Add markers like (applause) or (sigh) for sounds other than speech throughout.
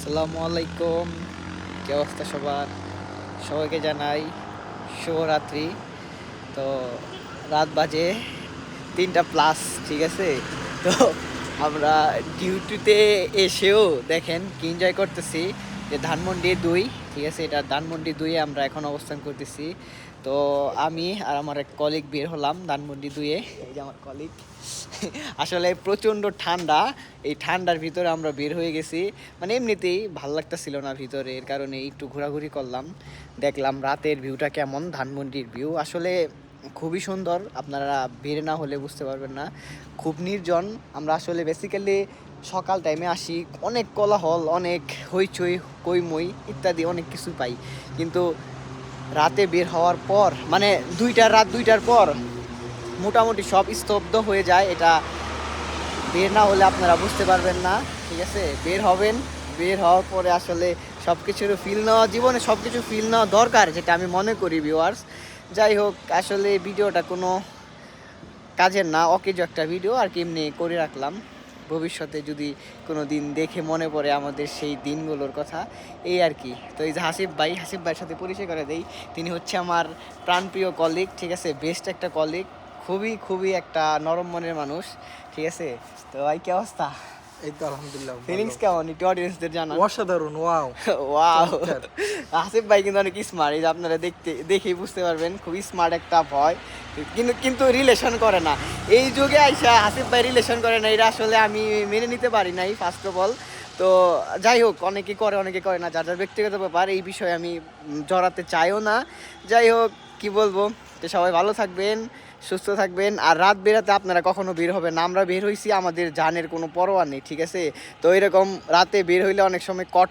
আসসালামু আলাইকুম কি অবস্থা সবার? সবাইকে জানাই শুভরাত্রি। তো রাত বাজে তিনটা প্লাস ঠিক আছে? তো আমরা ডিউটিতে এসেও দেখেন কি এনজয় করতেছি। যে ধানমন্ডি দুই, ঠিক আছে, এটা ধানমন্ডি দুইয়ে আমরা এখন অবস্থান করতেছি। তো আমি আর আমার এক কলিগ বের হলাম ধানমন্ডি দুইয়ে, এই যে আমার কলিগ (laughs) আসলে প্রচণ্ড ঠান্ডা, এই ঠান্ডার ভিতরে আমরা বের হয়ে গেছি। মানে এমনিতেই ভালো লাগতেছিল না ভিতরে, এর কারণে একটু ঘোরাঘুরি করলাম। দেখলাম রাতের ভিউটা কেমন, ধানমন্ডির ভিউ। আসলে খুবই সুন্দর, আপনারা বের না হলে বুঝতে পারবেন না। খুব নির্জন, আমরা আসলে বেসিক্যালি সকাল টাইমে আসি, অনেক কোলাহল, অনেক হইচই, কইমই ইত্যাদি অনেক কিছু পাই। কিন্তু রাতে বের হওয়ার পর মানে দুইটার রাত দুইটার পর মোটামুটি সব স্তব্ধ হয়ে যায় এটা। বের না হলে আপনারা বুঝতে পারবেন না, ঠিক আছে? বের হবেন, বের হওয়ার পরে আসলে সব কিছুর ফিল নেওয়া, জীবনে সব কিছু ফিল নেওয়া দরকার, যেটা আমি মনে করি ভিউয়ার্স যাই হোক, আসলে ভিডিওটা কোনো কাজের না, অকেজ একটা ভিডিও আর কি এমনি করে রাখলাম। ভবিষ্যতে যদি কোনো দিন দেখে মনে পড়ে আমাদের সেই দিনগুলোর কথা, এই আর কি। তো এই যে হাসিফ ভাই, হাসিফ ভাইয়ের সাথে পরিচয় করে দেই। তিনি হচ্ছে আমার প্রাণপ্রিয় কলিগ ঠিক আছে? বেস্ট একটা কলিগ খুবই খুবই একটা নরম মনের মানুষ, ঠিক আছে? তো ভাই, কী অবস্থা? এই তো আলহামদুলিল্লাহ ফিলিংস কেমন? একটু অডিয়েন্সদের জানান। অসাধারণ ওয়াও (laughs) ওয়াও আসিফ ভাই কিন্তু অনেক স্মার্ট এই যে আপনারা দেখতে দেখেই বুঝতে পারবেন খুবই স্মার্ট একটা ভয় কিন্তু কিন্তু রিলেশন করে না। এই যুগে আইসা ভাই রিলেশন করে না এটা আসলে আমি মেনে নিতে পারি নাই ফার্স্ট অফ অল তো যাই হোক অনেকে করে অনেকে করে না। যার যার ব্যক্তিগত ব্যাপার এই বিষয়ে আমি জড়াতে চাইও না। যাই হোক কি বলব? তো সবাই ভালো থাকবেন, সুস্থ থাকবেন। আর রাত বেরাতে আপনারা কখনো বের হবেন না। আমরা বের হইছি আমাদের জানের কোনো পরোয়া নেই, ঠিক আছে? তো এরকম রাতে বের হইলে অনেক সময় কট,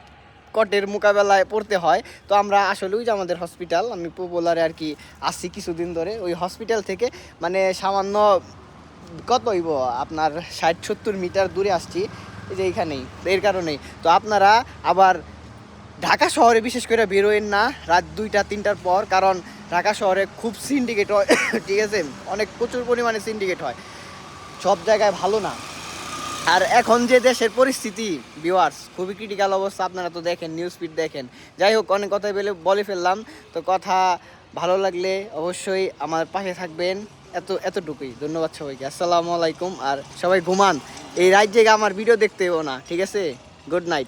কটের মোকাবেলায় পড়তে হয়। তো আমরা আসলে ওই যে আমাদের হসপিটাল আমি পপুলারে আর কি আসছি কিছুদিন ধরে। ওই হসপিটাল থেকে মানে সামান্য কত হইব? আপনার ষাট সত্তর মিটার দূরে আসছি, এই যে এইখানেই, এর কারণেই। তো আপনারা আবার ঢাকা শহরে বিশেষ করে বেরোয়েন না। রাত দুইটা, তিনটার পর, কারণ ঢাকা শহরে খুব সিন্ডিকেট হয়। (laughs) ঠিক আছে? অনেক প্রচুর পরিমাণে সিন্ডিকেট হয়। সব জায়গায় ভালো না। আর এখন যে দেশের পরিস্থিতি ভিউয়ার্স খুবই ক্রিটিক্যাল অবস্থা। আপনারা তো দেখেন নিউজ ফিড দেখেন। যাই হোক, অনেক কথা বলে বলে ফেললাম। তো কথা ভালো লাগলে অবশ্যই আমার পাশে থাকবেন। এত, এতটুকুই। ধন্যবাদ সবাইকে। আসসালামু আলাইকুম। আর সবাই ঘুমান। এই রাত জেগে আমার ভিডিও দেখতেও না। ঠিক আছে? Good night